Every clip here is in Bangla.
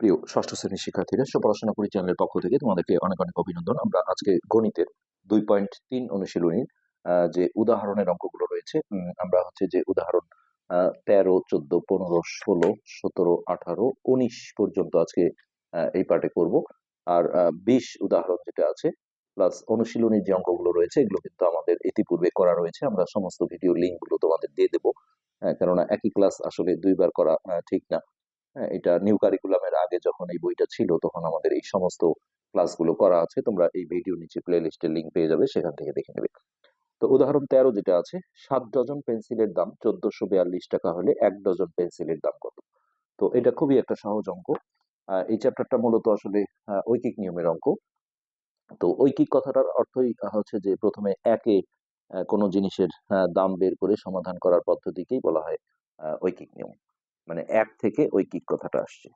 প্রিয় ষষ্ঠ শ্রেণির শিক্ষার্থীরা পড়াশোনা পরিচালনের পক্ষ থেকে তোমাদেরকে অনেক অনেক অভিনন্দন। আমরা আজকে গণিতের দুই পয়েন্ট তিন অনুশীলনীর যে উদাহরণের অঙ্কগুলো রয়েছে আমরা হচ্ছে যে উদাহরণ তেরো চোদ্দ পনেরো ষোলো সতেরো আঠারো উনিশ পর্যন্ত আজকে এই পার্টে করব। আর বিশ উদাহরণ যেটা আছে প্লাস অনুশীলনীর যে অঙ্কগুলো রয়েছে এগুলো কিন্তু আমাদের ইতিপূর্বে করা রয়েছে। আমরা সমস্ত ভিডিও লিঙ্কগুলো তোমাদের দিয়ে দেবো হ্যাঁ, কেননা একই ক্লাস আসলে দুইবার করা ঠিক না। হ্যাঁ এটা নিউ কারিকুলামের আগে যখন এই বইটা ছিল, তখন আমাদের এই সমস্ত ক্লাসগুলো করা আছে। তোমরা এই ভিডিও নিচে প্লে লিস্টের লিঙ্ক পেয়ে যাবে, সেখান থেকে দেখে নেবে। তো উদাহরণ তেরো যেটা আছে, সাত ডজন পেন্সিলের দাম, চোদ্দশো বিয়াল্লিশ টাকা হলে এক ডজন পেন্সিলের দাম কত? তো এটা খুবই একটা সহজ অঙ্ক। এই চ্যাপ্টারটা মূলত আসলে ঐকিক নিয়মের অঙ্ক। তো ঐকিক কথাটার অর্থই হচ্ছে যে, প্রথমে একে কোনো জিনিসের দাম বের করে সমাধান করার পদ্ধতিকেই বলা হয় ঐকিক নিয়ম। মানে এক থেকে ঐকিক কথাটা আসছে।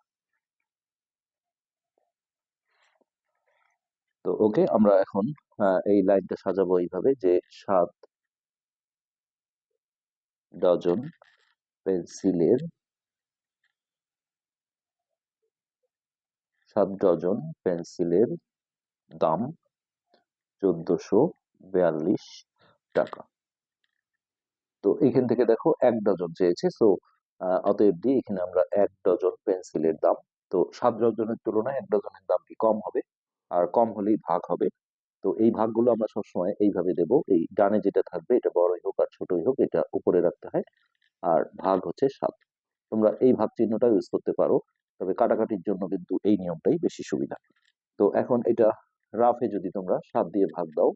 তো ওকে আমরা এখন এই লাইনটা সাজাবো এইভাবে যে সাত ডজন পেন্সিলের সাত ডজন পেন্সিলের দাম চোদ্দশো বিয়াল্লিশ টাকা। তো এখান থেকে দেখো এক ডজন চেয়েছে সো অতএব দিয়ে এখানে আমরা এক ডজন পেন্সিলের দাম। তো সাত ডজনের তুলনায় এক ডজনের দাম কি কম হবে? আর কম হলেই ভাগ হবে। তো এই ভাগগুলো আমরা সবসময় এইভাবে দেব। এই ডানে যেটা থাকবে এটা বড়ই হোক আর ছোটই হোক, এটা উপরে রাখতে হয়। আর ভাগ হচ্ছে সাত। তোমরা এই ভাগ চিহ্নটা ইউজ করতে পারো। তবে কাটাকাটির জন্য কিন্তু এই নিয়মটাই বেশি সুবিধা। তো এখন এটা রাফে যদি তোমরা সাত দিয়ে ভাগ দাও।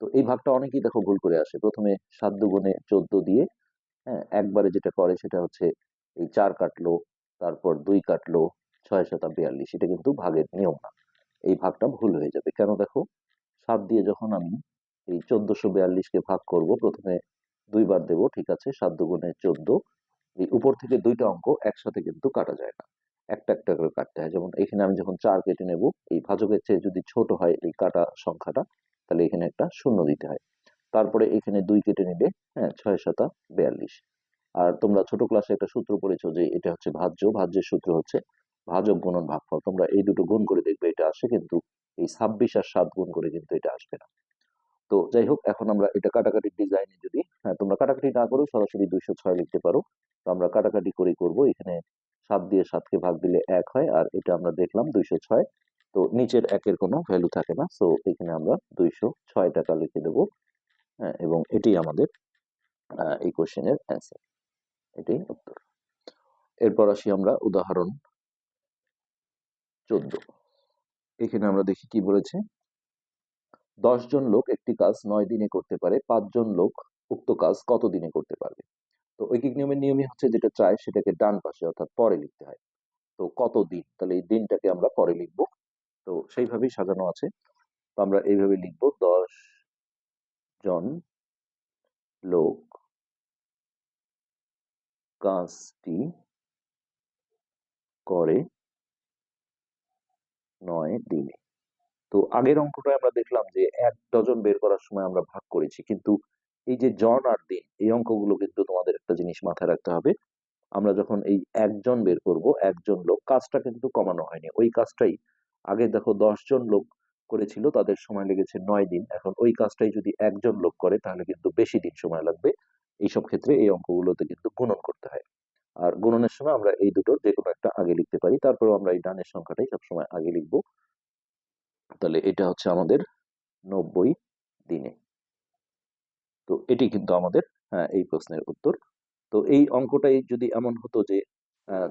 তো এই ভাগটা অনেকেই দেখো ভুল করে আসে। প্রথমে সাত দুগুণে চোদ্দ দিয়ে হ্যাঁ একবারে যেটা করে সেটা হচ্ছে এই চার কাটলো, তারপর দুই কাটলো, ছয় শতা বিয়াল্লিশ। এটা কিন্তু ভাগের নিয়ম না। এই ভাগটা ভুল হয়ে যাবে। কেন দেখো? সাত দিয়ে যখন আমি এই চোদ্দশো বিয়াল্লিশকে ভাগ করব, প্রথমে দুইবার দেব, ঠিক আছে? সাত দুগুণে চোদ্দ। এই উপর থেকে দুইটা অঙ্ক একসাথে কিন্তু কাটা যায় না। একটা একটা করে কাটতে হয়। যেমন এখানে আমি যখন চার কেটে নেব, এই ভাজকের চেয়ে যদি ছোট হয় এই কাটা সংখ্যাটা, তাহলে এখানে একটা শূন্য দিতে হয়। তারপরে এখানে দুই কেটে নিলে হ্যাঁ ছয় শতা বিয়াল্লিশ। আর তোমরা ছোট ক্লাসে একটা সূত্র পড়েছো যে এটা হচ্ছে ভাজ্য, ভাজ্যের সূত্র হচ্ছে ভাজক গুণন ভাগফল। তোমরা এই দুটো গুণ করে দেখবে এটা আসে কিন্তু এই ছাব্বিশ আর সাত গুণ করে কিন্তু এটা আসবে না। তো যাই হোক, এখন আমরা এটা কাটাকাটির ডিজাইনে যদি হ্যাঁ তোমরা কাটাকাটি না করো, সরাসরি দুইশো ছয় লিখতে পারো। তো আমরা কাটাকাটি করে করব। এখানে সাত দিয়ে সাতকে ভাগ দিলে এক হয়, আর এটা আমরা দেখলাম দুইশো ছয়। তো নিচের একের কোনো ভ্যালু থাকে না। সো এখানে আমরা দুইশো ছয় টাকা লিখে দেবো। এবং এটি আমাদের এই কোশ্চেনের অ্যান্সার এটাই উত্তর। এরপর আসি আমরা উদাহরণ চোদ্দ। এখানে আমরা দেখি কি বলেছে? জন লোক একটি কাজ নয় দিনে করতে পারে পাঁচজন লোক উক্ত কাজ কত দিনে করতে পারবে? তো ঐকিক নিয়মের নিয়মই হচ্ছে যেটা চায় সেটাকে ডান পাশে অর্থাৎ পরে লিখতে হয়। তো কত দিন? তাহলে এই দিনটাকে আমরা পরে লিখব। তো সেইভাবেই সাজানো আছে। তো আমরা এইভাবে লিখব দশ জন লোক কাজটি করে নয় দিনে। তো আগের অঙ্কটায় আমরা দেখলাম যে এক ডজন বের করার সময় আমরা ভাগ করেছি, কিন্তু এই যে জন আর দিন, এই অঙ্কগুলো কিন্তু তোমাদের একটা জিনিস মাথায় রাখতে হবে। আমরা যখন এই একজন বের করব, একজন লোক, কাজটা কিন্তু কমানো হয়নি। ওই কাজটাই আগে দেখো দশ জন লোক করেছিল তাদের সময় লেগেছে নয় দিন। এখন ওই কাজটাই যদি একজন লোক করে তাহলে কিন্তু বেশি দিন সময় লাগবে। এইসব ক্ষেত্রে এই অঙ্কগুলোতে কিন্তু গুণন করতে হয়। আর গুণনের সময় আমরা এই দুটো যে কোনো একটা আগে লিখতে পারি। তারপরেও আমরা এই ডানের সংখ্যাটাই সবসময় আগে লিখব। তাহলে এটা হচ্ছে আমাদের নব্বই দিনে। তো এটি কিন্তু আমাদের হ্যাঁ, এই প্রশ্নের উত্তর। তো এই অঙ্কটাই যদি এমন হতো যে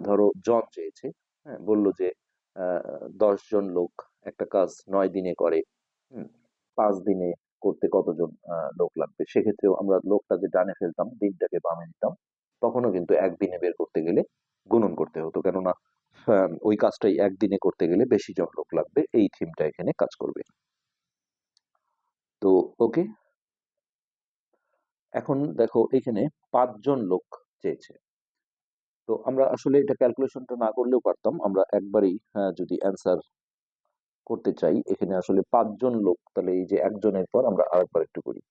ধরো জন চেয়েছে হ্যাঁ বলল যে জন লোক একটা কাজ নয় দিনে করে পাঁচ দিনে করতে কতজন লোক লাগবে? সেক্ষেত্রেও আমরা লোকটা যে ডানে ফেলতাম, দিনটাকে বামে নিতাম, তখনও কিন্তু একদিনে বের করতে গেলে গুণন করতে হতো। কেননা ওই কাজটাই একদিনে করতে গেলে বেশি জন লোক লাগবে, এই থিমটা এখানে কাজ করবে। তো, ওকে? এখন দেখো, এখানে পাঁচজন লোক চেয়েছে। তো আমরা আসলে এটা ক্যালকুলেশনটা না করলেও পারতাম। আমরা একবারই যদি অ্যান্সার করতে চাই, এখানে আসলে পাঁচজন লোক, তাহলে এই যে একজনের পর আমরা আরেকবার একটু করি।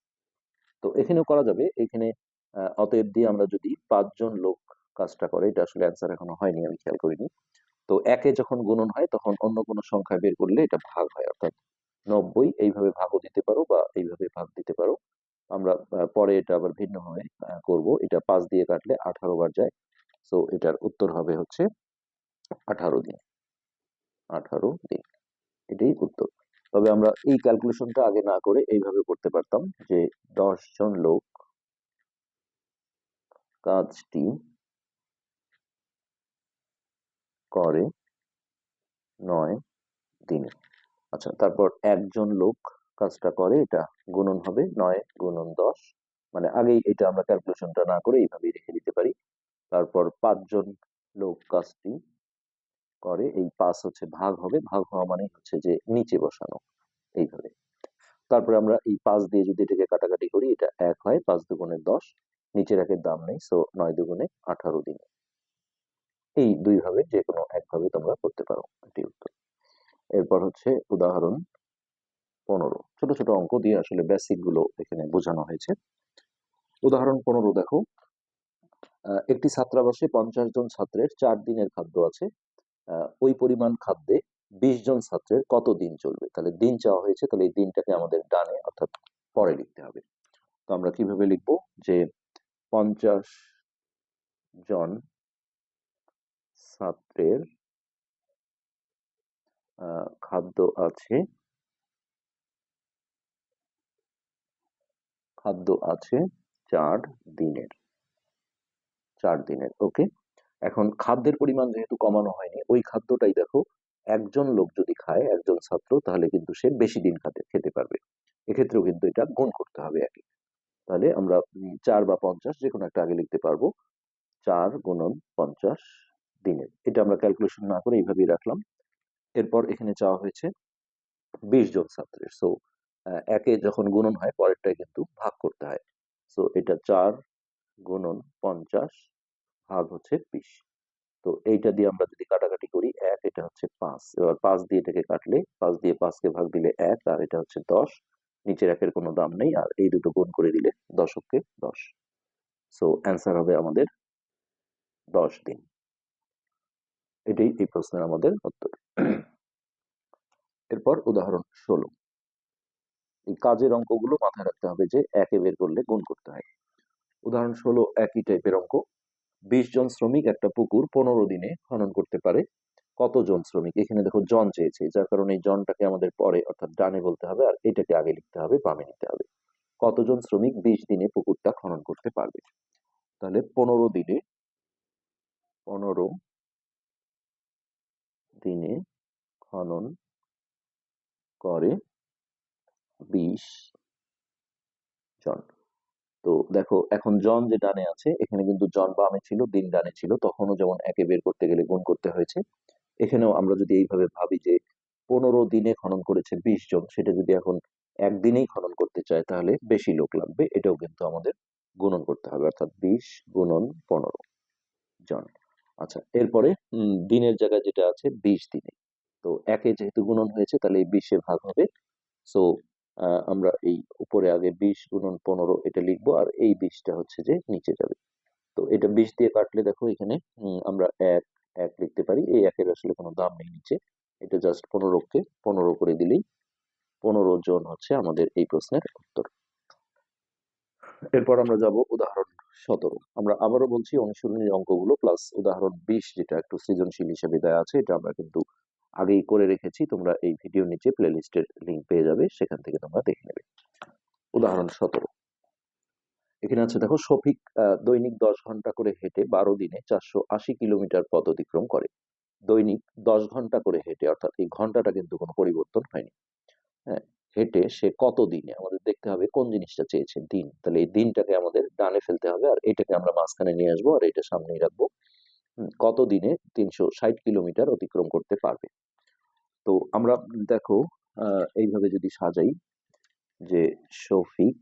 তো এখানেও করা যাবে। এখানে অতএব দিয়ে আমরা যদি পাঁচজন লোক কাজটা করে, এটা আসলে অ্যান্সার এখনও হয়নি, আমি খেয়াল করিনি। তো একে যখন গুণন হয়, তখন অন্য কোনো সংখ্যা বের করলে এটা ভাগ হয়। অর্থাৎ নব্বই, এইভাবে ভাগও দিতে পারো বা এইভাবে ভাগ দিতে পারো। আমরা পরে এটা আবার ভিন্নভাবে করব। এটা পাঁচ দিয়ে কাটলে আঠারো বার যায়। সো এটার উত্তর হবে হচ্ছে আঠারো দিন। আঠারো দিন। এটাই উত্তর। তবে আমরা এই ক্যালকুলেশনটা আগে না করে এইভাবে করতে পারতাম যে দশ জন লোক কাজটি করে নয় দিনে। আচ্ছা তারপর একজন লোক কাজটা করে, এটা গুণন হবে নয় গুণন দশ। মানে আগেই এটা আমরা ক্যালকুলেশনটা না করে এইভাবেই রেখে দিতে পারি। তারপর পাঁচজন লোক কাজটি করে। এই পাঁচ হচ্ছে ভাগ হবে। ভাগ হওয়া মানে হচ্ছে যে নিচে বসানো এইভাবে। তারপরে আমরা এই পাঁচ দিয়ে যদি এটাকে কাটাকাটি করি, এটা এক হয় পাঁচ দুগুণে দশ। নিচের একের দাম নেই সো নয় দুগুণে আঠারো দিন। এই দুই ভাবে যে কোনো একভাবে তোমরা করতে পারো এটি উত্তর। এরপর হচ্ছে উদাহরণ পনেরো। ছোট ছোট অঙ্ক দিয়ে আসলে বেসিকগুলো এখানে বোঝানো হয়েছে। উদাহরণ পনেরো দেখো। একটি ছাত্রাবাসে পঞ্চাশ জন ছাত্রের চার দিনের খাদ্য আছে। ওই পরিমাণ খাদ্যে বিশ জন ছাত্রের কত দিন চলবে? তাহলে দিন চাওয়া হয়েছে, তাহলে এই দিনটাকে আমাদের ডানে অর্থাৎ পরে লিখতে হবে। তো আমরা কীভাবে লিখব যে পঞ্চাশ জন ছাত্রের খাদ্য আছে খাদ্য আছে চার দিনের। চার দিনের ওকে এখন খাদ্যের পরিমাণ যেহেতু কমানো হয়নি, ওই খাদ্যটাই দেখো, একজন লোক যদি খায়, একজন ছাত্র, তাহলে কিন্তু সে বেশি দিন খাতে, খেতে পারবে। এক্ষেত্রেও কিন্তু এটা গুণ করতে হবে একই তাহলে আমরা চার বা পঞ্চাশ যে কোনো একটা আগে লিখতে পারব। চার গুণন পঞ্চাশ দিনের। এটা আমরা ক্যালকুলেশন না করে এইভাবেই রাখলাম। এরপর এখানে চাওয়া হয়েছে বিশ জন ছাত্রের। সো একে যখন গুণন হয় পরেরটাই কিন্তু ভাগ করতে হয়। সো এটা চার গুণন পঞ্চাশ ভাগ হচ্ছে বিশ। তো এইটা দিয়ে আমরা যদি কাটাকাটি করি এক, এটা হচ্ছে পাঁচ। এবার পাঁচ দিয়ে এটাকে কাটলে পাঁচ দিয়ে পাঁচকে ভাগ দিলে এক, আর এটা হচ্ছে দশ। নিচের একের কোনো দাম নেই, আর এই দুটো গুণ করে দিলে দশককে দশ। সো অ্যান্সার হবে আমাদের দশ দিন। এটাই এই প্রশ্নের আমাদের উত্তর। এরপর উদাহরণ ষোলো। এই কাজের অঙ্কগুলো মাথায় রাখতে হবে যে একে বের করলে গুণ করতে হয়। উদাহরণ ষোলো একই টাইপের অঙ্ক। বিশ জন শ্রমিক একটা পুকুর পনেরো দিনে খনন করতে পারে। কতজন শ্রমিক? এখানে দেখো জন চেয়েছে, যার কারণে এই জনটাকে আমাদের পরে অর্থাৎ ডানে বলতে হবে আর এটাকে আগে লিখতে হবে, বামে নিতে হবে। কতজন শ্রমিক বিশ দিনে পুকুরটা খনন করতে পারবে? তাহলে পনেরো দিনে পনেরো দিনে খনন করে বিশ জন। তো দেখো, এখন জন যে ডানে আছে, এখানে কিন্তু জন বামে ছিল, দিন ডানে ছিল, তখনও যেমন একে বের করতে গেলে গুণ করতে হয়েছে। এখানেও আমরা যদি এইভাবে ভাবি যে পনেরো দিনে খনন করেছে বিশ জন, সেটা যদি এখন একদিনেই খনন করতে চায়, তাহলে বেশি লোক লাগবে। এটাও কিন্তু আমাদের গুণন করতে হবে, অর্থাৎ বিশ গুণন পনেরো জন। আচ্ছা এরপরে দিনের জায়গায় যেটা আছে, বিশ দিনে। তো একে যেহেতু গুণন হয়েছে, তাহলে এই বিশে ভাগ হবে। সো আমরা এই উপরে আগে বিশ গুণন পনেরো এটা লিখব, আর এই বিশটা হচ্ছে যে নিচে যাবে। তো এটা বিশ দিয়ে কাটলে দেখো এখানে আমরা এক এক লিখতে পারি। এই একের আসলে কোনো দাম নেই নিচে। এটা জাস্ট পনেরোকে, পনেরো করে দিলেই পনেরো জন হচ্ছে আমাদের এই প্রশ্নের উত্তর। এরপর আমরা যাব উদাহরণ সতেরো। আমরা আবারও বলছি অনুশীলনী অঙ্কগুলো প্লাস উদাহরণ বিশ, যেটা একটু সৃজনশীল হিসেবে দেওয়া আছে, এটা আমরা কিন্তু আগেই করে রেখেছি, তোমরা এই ভিডিও নিচে প্লে লিস্টের লিঙ্ক পেয়ে যাবে, সেখান থেকে তোমরা দেখে নেবে। উদাহরণ সতেরো। এখানে আছে, দেখো শফিক দৈনিক দশ ঘণ্টা করে হেঁটে বারো দিনে চারশো আশি কিলোমিটার পথ অতিক্রম করে। দৈনিক দশ ঘণ্টা করে হেঁটে, অর্থাৎ এই ঘন্টাটা কিন্তু কোনো পরিবর্তন হয়নি। হ্যাঁ হেঁটে সে কত দিনে, আমাদের দেখতে হবে কোন জিনিসটা চেয়েছে দিন। তাহলে এই দিনটাকে আমাদের ডানে ফেলতে হবে, আর এটাকে আমরা মাঝখানে নিয়ে আসব, আর এটা সামনেই রাখব। কত দিনে তিনশো ষাট কিলোমিটার অতিক্রম করতে পারবে? তো আমরা দেখো এইভাবে যদি সাজাই যে শফিক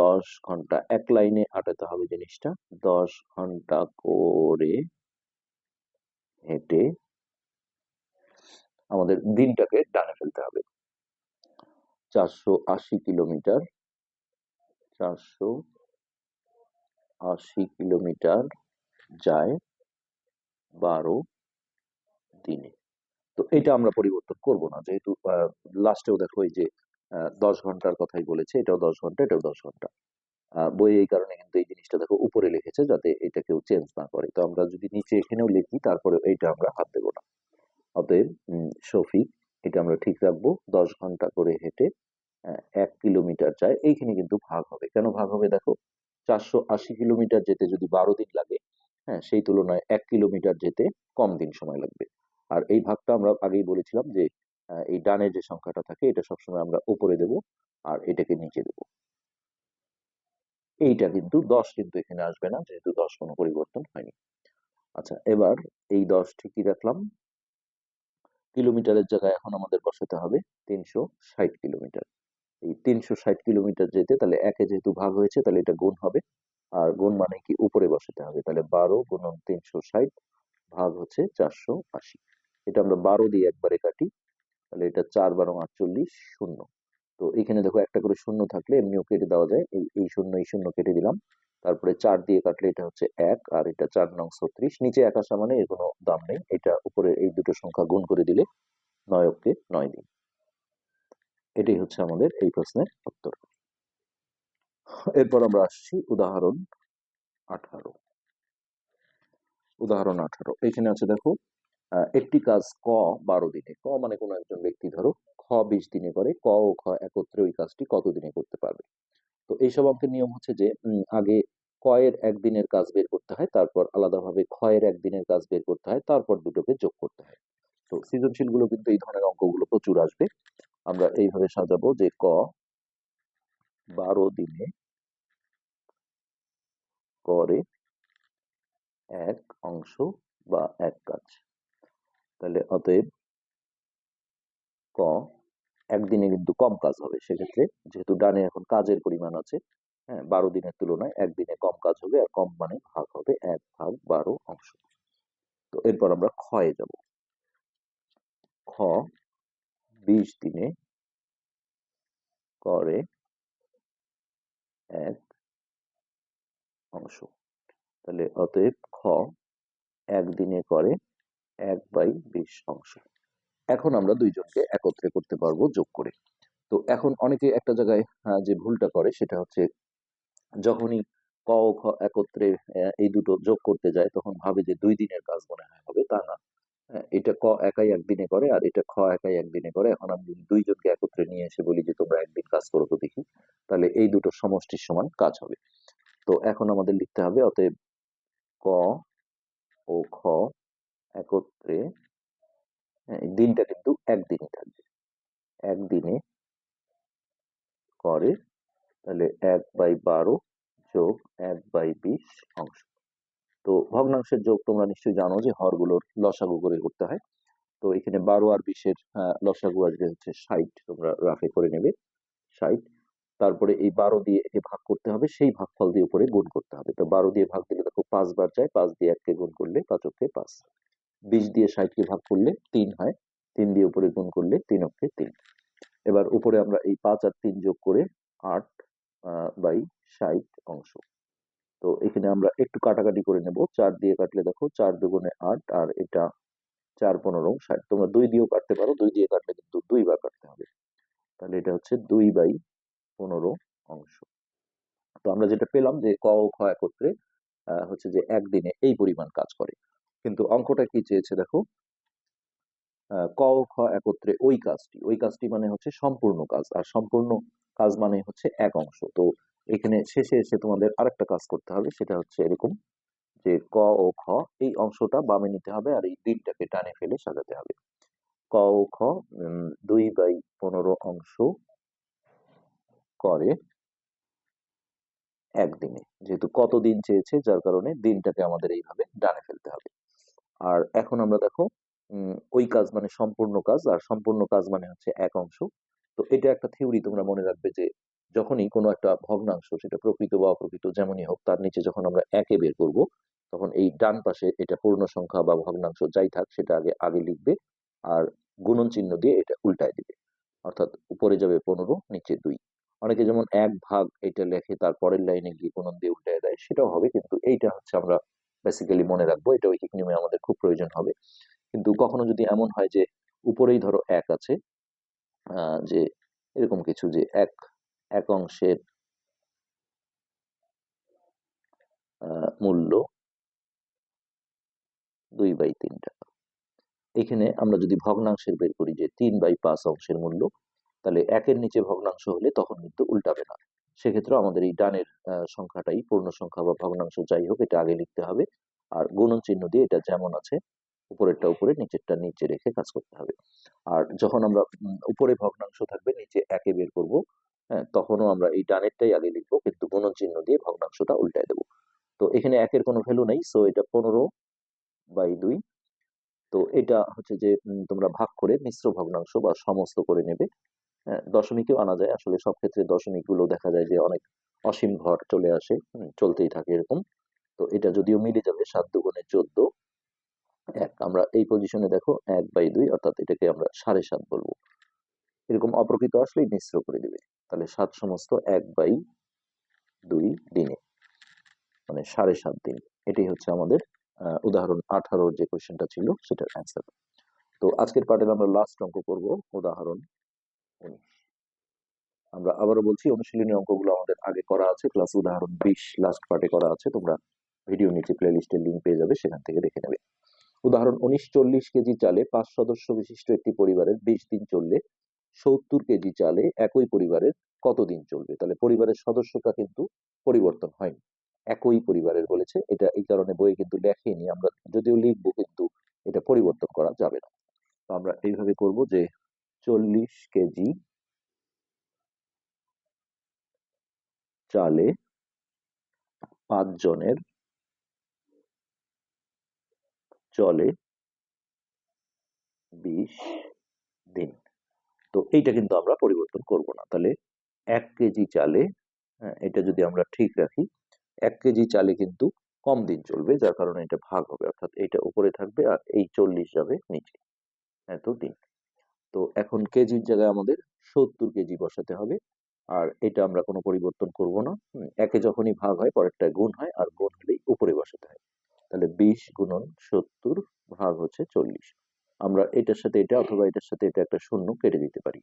দশ ঘণ্টা, এক লাইনে আটাতে হবে জিনিসটা, দশ ঘণ্টা করে হেঁটে আমাদের দিনটাকে ডানে ফেলতে হবে। চারশো আশি কিলোমিটার, চারশো আশি কিলোমিটার যায় বারো দিনে। তো এটা আমরা পরিবর্তন করব না। যেহেতু লাস্টেও দেখো এই যে দশ ঘণ্টার কথাই বলেছে, এটাও দশ ঘণ্টা, এটাও দশ ঘণ্টা। বই এই কারণে কিন্তু এই জিনিসটা দেখো উপরে লিখেছে যাতে এটা কেউ চেঞ্জ না করে। তো আমরা যদি নিচে এখানেও লিখি তারপরে এইটা আমরা হাত দেবো না। অতএব শফিক, এটা আমরা ঠিক রাখব। দশ ঘণ্টা করে হেঁটে এক কিলোমিটার যায়। এইখানে কিন্তু ভাগ হবে। কেন ভাগ হবে দেখো? চারশো আশি কিলোমিটার যেতে যদি বারো দিন লাগে হ্যাঁ সেই তুলনায় এক কিলোমিটার যেতে কম দিন সময় লাগবে। আর এই ভাগটা আমরা আগেই বলেছিলাম যে এই ডানের যে সংখ্যাটা থাকে, এটা সবসময় আমরা উপরে দেব আর এটাকে নিচে দেব। এইটা কিন্তু দশ কিন্তু এখানে আসবে না, যেহেতু দশ কোনো পরিবর্তন হয়নি। আচ্ছা এবার এই দশ ঠিকই রাখলাম। কিলোমিটারের জায়গায় এখন আমাদের বসাতে হবে তিনশো ষাট কিলোমিটার। এই তিনশো ষাট কিলোমিটার যেতে তাহলে একে যেহেতু ভাগ হয়েছে, তাহলে এটা গুণ হবে। আর গুণ মানে কি? উপরে বসাতে হবে। তাহলে বারো গুণন তিনশো ষাট ভাগ হচ্ছে চারশো আশি। এটা আমরা বারো দিয়ে একবারে কাটি, তাহলে এটা চার বারো আটচল্লিশ শূন্য। তো এখানে দেখো একটা করে শূন্য থাকলে এমনিও কেটে দেওয়া যায়। এই এই শূন্য এই শূন্য কেটে দিলাম। তারপরে চার দিয়ে কাটলে এটা হচ্ছে এক, আর এটা চার নং ছত্রিশ। নিচে এক আসা মানে এর কোনো দাম নেই। এটা উপরে এই দুটো সংখ্যা গুণ করে দিলে নয় অক্ষে নয় দিন। এটাই হচ্ছে আমাদের এই প্রশ্নের উত্তর। এরপর আমরা আসছি উদাহরণ আঠারো। উদাহরণ আঠারো। এখানে আছে দেখো একটি কাজ ক বারো দিনে। ক মানে কোনো একজন ব্যক্তি ধরো, খ বিশ দিনে করে, ক ও খ একত্রে ওই কাজটি কত দিনে করতে পারবে? তো এইসব অঙ্কের নিয়ম হচ্ছে যে আগে ক এর একদিনের কাজ বের করতে হয়, তারপর আলাদাভাবে খ এর একদিনের কাজ বের করতে হয়, তারপর দুটোকে যোগ করতে হয়। তো সৃজনশীলগুলো কিন্তু এই ধরনের অঙ্কগুলো প্রচুর আসবে। আমরা এইভাবে সাজাবো যে ক বারো দিনে করে এক অংশ বা এক কাজ। তাহলে অতএব ক একদিনে কিন্তু কম কাজ হবে। সেক্ষেত্রে যেহেতু ডানে এখন কাজের পরিমাণ আছে হ্যাঁ বারো দিনের তুলনায় একদিনে কম কাজ হবে আর কম মানে ভাগ হবে এক ভাগ বারো অংশ। তো এরপর আমরা ক্ষয়ে যাব। খ বিশ দিনে করে এক অংশ। তাহলে অতএব খ একদিনে করে এক বাই বিশ অংশ। এখন আমরা দুইজনকে একত্রে করতে পারব যোগ করে। তো এখন অনেকে একটা জায়গায় যে ভুলটা করে সেটা হচ্ছে যখনই ক ও খ একত্রে এই দুটো যোগ করতে যায় তখন ভাবে যে দুই দিনের কাজ মনে হয় হবে তা না। হ্যাঁ, এটা ক একাই একদিনে করে আর এটা খ একাই একদিনে করে। এখন আমি যদি দুইজনকে একত্রে নিয়ে এসে বলি যে তোমরা একদিন কাজ করো তো দেখি তাহলে এই দুটো সমষ্টির সমান কাজ হবে। তো এখন আমাদের লিখতে হবে অতএব ক ও খ একত্রে হ্যাঁ, দিনটা কিন্তু একদিনই থাকবে। একদিনে করে তাহলে এক বাই বারো যোগ এক বাই বিশ অংশ। তো ভগ্নাংশের যোগ তোমরা নিশ্চয়ই জানো যে হরগুলোর লসাগু করে করতে হয়। তো এখানে বারো আর বিশের লসাগু আসবে হচ্ছে ষাট, তোমরা রাফে করে নেবে ষাট। তারপরে এই বারো দিয়ে একে ভাগ করতে হবে, সেই ভাগফল দিয়ে উপরে গুণ করতে হবে। তো বারো দিয়ে ভাগ দিলে দেখো পাঁচ বার যায়, পাঁচ দিয়ে এককে গুণ করলে পাঁচ অক্ষে পাঁচ। বিশ দিয়ে ষাটকে ভাগ করলে তিন হয়, তিন দিয়ে উপরে গুণ করলে তিন অক্ষে তিন। এবার উপরে আমরা এই পাঁচ আর তিন যোগ করে আট বাই ষাট অংশ। তো এখানে আমরা একটু কাটাকাটি করে নেব। চার দিয়ে কাটলে দেখো চার দুগুণে আট আর এটা চার পনেরো ষাট। তোমরা দুই দিয়েও কাটতে পারো, দুই দিয়ে কাটলে কিন্তু দুইবার কাটতে হবে। তাহলে এটা হচ্ছে দুই বাই পনেরো অংশ। তো আমরা যেটা পেলাম যে ক ও খ একত্রে হচ্ছে যে একদিনে এই পরিমাণ কাজ করে। কিন্তু অঙ্কটা কি চেয়েছে দেখো? ক ও খ একত্রে ওই কাজটি ওই কাজটি মানে হচ্ছে সম্পূর্ণ কাজ। আর সম্পূর্ণ কাজ মানে হচ্ছে এক অংশ। তো এখানে শেষে এসে তোমাদের আরেকটা কাজ করতে হবে, সেটা হচ্ছে এরকম যে ক ও খ, এই অংশটা বামে নিতে হবে আর এই দিনটাকে টানে ফেলে সাজাতে হবে। ক ও খ দুই বাই পনেরো অংশ করে একদিনে। যেহেতু কত দিন চেয়েছে, যার কারণে দিনটাকে আমাদের এইভাবে ডানে ফেলতে হবে। আর এখন আমরা দেখো ওই কাজ মানে সম্পূর্ণ কাজ, আর সম্পূর্ণ কাজ মানে হচ্ছে এক অংশ। তো এটা একটা থিওরি তোমরা মনে রাখবে যে যখনই কোনো একটা ভগ্নাংশ, সেটা প্রকৃত বা অপ্রকৃত যেমনই হোক, তার নিচে যখন আমরা একে বের করব, তখন এই ডান পাশে এটা পূর্ণ সংখ্যা বা ভগ্নাংশ যাই থাক, সেটা আগে আগে লিখবে আর গুণন চিহ্ন দিয়ে এটা উল্টায় দিবে। অর্থাৎ উপরে যাবে পনেরো, নিচে দুই। অনেকে যেমন এক ভাগ এটা লেখে, তার পরের লাইনে গিয়ে কোন দিয়ে উল্টায় দেয়, সেটাও হবে, কিন্তু এইটা হচ্ছে আমরা বেসিক্যালি মনে রাখব, এটা ঐকিক নিয়মে আমাদের খুব প্রয়োজন হবে। কিন্তু কখনো যদি এমন হয় যে উপরেই ধরো এক আছে যে এরকম কিছু যে এক এক অংশের মূল্য দুই বাই তিন টাকা। এখানে আমরা যদি ভগ্নাংশের বের করি যে তিন বাই পাঁচ অংশের মূল্য, তাহলে একের নিচে ভগ্নাংশ হলে তখন কিন্তু উল্টাবে না। সেক্ষেত্রে আমাদের এই ডানের সংখ্যাটাই পূর্ণ সংখ্যা বা ভগ্নাংশ যাই হোক, এটা আগে লিখতে হবে। আর গুণন চিহ্ন দিয়ে এটা যেমন আছে, উপরেরটা উপরে, নিচেরটা নিচে রেখে কাজ করতে হবে। আর যখন আমরা উপরে ভগ্নাংশ থাকবে, নিচে একে বের করব হ্যাঁ তখনও আমরা এই ডানেরটাই আগে লিখব কিন্তু গুণন চিহ্ন দিয়ে ভগ্নাংশটা উল্টায় দেবো। তো এখানে একের কোনো ভ্যালু নেই সো এটা পনেরো বাই দুই। তো এটা হচ্ছে যে তোমরা ভাগ করে মিশ্র ভগ্নাংশ বা সমস্ত করে নেবে। হ্যাঁ, দশমিকেও আনা যায় আসলে সব ক্ষেত্রে দশমিকগুলো দেখা যায় যে অনেক অসীম ঘর চলে আসে চলতেই থাকে এরকম। তো এটা যদিও মিলে যাবে সাত দুগুণে চোদ্দ। এক আমরা এই পজিশনে দেখো এক বাই দুই অর্থাৎ এটাকে আমরা সাড়ে সাত বলব। এরকম অপ্রকৃত আসলেই মিশ্র করে দিবে। তাহলে সাত সমস্ত এক বাই দুই দিনে মানে সাড়ে সাত দিন। এটাই হচ্ছে আমাদের উদাহরণ আঠারোর যে কোয়েশ্চেনটা ছিল, সেটার অ্যান্সার তো আজকের পার্টের আমরা লাস্ট অঙ্ক করব, উদাহরণ উনিশ। আমরা আবারও বলছি, অনুশীলনী অঙ্কগুলো আমাদের আগে করা আছে ক্লাস উদাহরণ বিশ লাস্ট পার্টে করা আছে। তোমরা ভিডিও নিচে প্লে লিস্টের লিঙ্ক পেয়ে যাবে, সেখান থেকে দেখে নেবে। উদাহরণ উনিশ চল্লিশ কেজি চালে পাঁচ সদস্য বিশিষ্ট একটি পরিবারের বিশ দিন চললে সত্তর কেজি চালে একই পরিবারের কতদিন চলবে? তাহলে পরিবারের সদস্যটা কিন্তু পরিবর্তন হয়নি। একই পরিবারের বলেছে, এটা এই কারণে বই কিন্তু লেখেনি, আমরা যদিও লিখব কিন্তু এটা পরিবর্তন করা যাবে না। তো আমরা এইভাবে করব যে চল্লিশ কেজি চালে পাঁচ জনের চলে বিশ তো এইটা কিন্তু আমরা পরিবর্তন করব না। তাহলে এক কেজি চালে হ্যাঁ, এটা যদি আমরা ঠিক রাখি এক কেজি চালে কিন্তু কম দিন চলবে যার কারণে এটা ভাগ হবে অর্থাৎ এটা উপরে থাকবে আর এই চল্লিশ যাবে নিচে। এত দিন। তো এখন কেজির জায়গায় আমাদের সত্তর কেজি বসাতে হবে আর এটা আমরা কোনো পরিবর্তন করব না। একে যখনই ভাগ হয় পরেরটা গুণ হয় আর গুণ হলেই উপরে বসাতে হয়। তাহলে বিশ গুণন সত্তর ভাগ হচ্ছে চল্লিশ। আমরা এটার সাথে এটা অথবা এটার সাথে এটা একটা শূন্য কেটে দিতে পারি।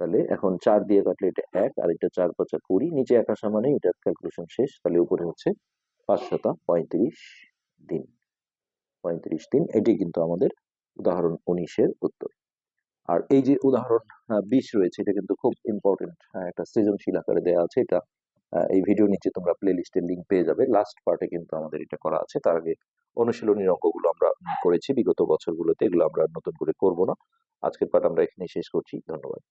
তাহলে এখন চার দিয়ে কাটলে এটা এক, আর এটা চার পাঁচা কুড়ি, নিচে এক আসা মানে এটা ক্যালকুলেশন শেষ, তাহলে উপরে হচ্ছে পাঁচ পাঁচশতা পঁয়ত্রিশ দিন। পঁয়ত্রিশ দিন এটি কিন্তু আমাদের উদাহরণ উনিশের উত্তর। আর এই যে উদাহরণ বিশ রয়েছে, এটা কিন্তু খুব ইম্পর্টেন্ট একটা সৃজনশীল আকারে দেওয়া আছে, এটা এই ভিডিও নিচে তোমরা প্লে লিস্টের লিঙ্ক পেয়ে যাবে। লাস্ট পার্টে কিন্তু আমাদের এটা করা আছে। তার আগে অনুশীলনীর অঙ্কগুলো আমরা করেছি। বিগত বছরগুলোতে এগুলো আমরা নতুন করে করব না। আজকের পাঠ আমরা এখানে শেষ করছি। ধন্যবাদ।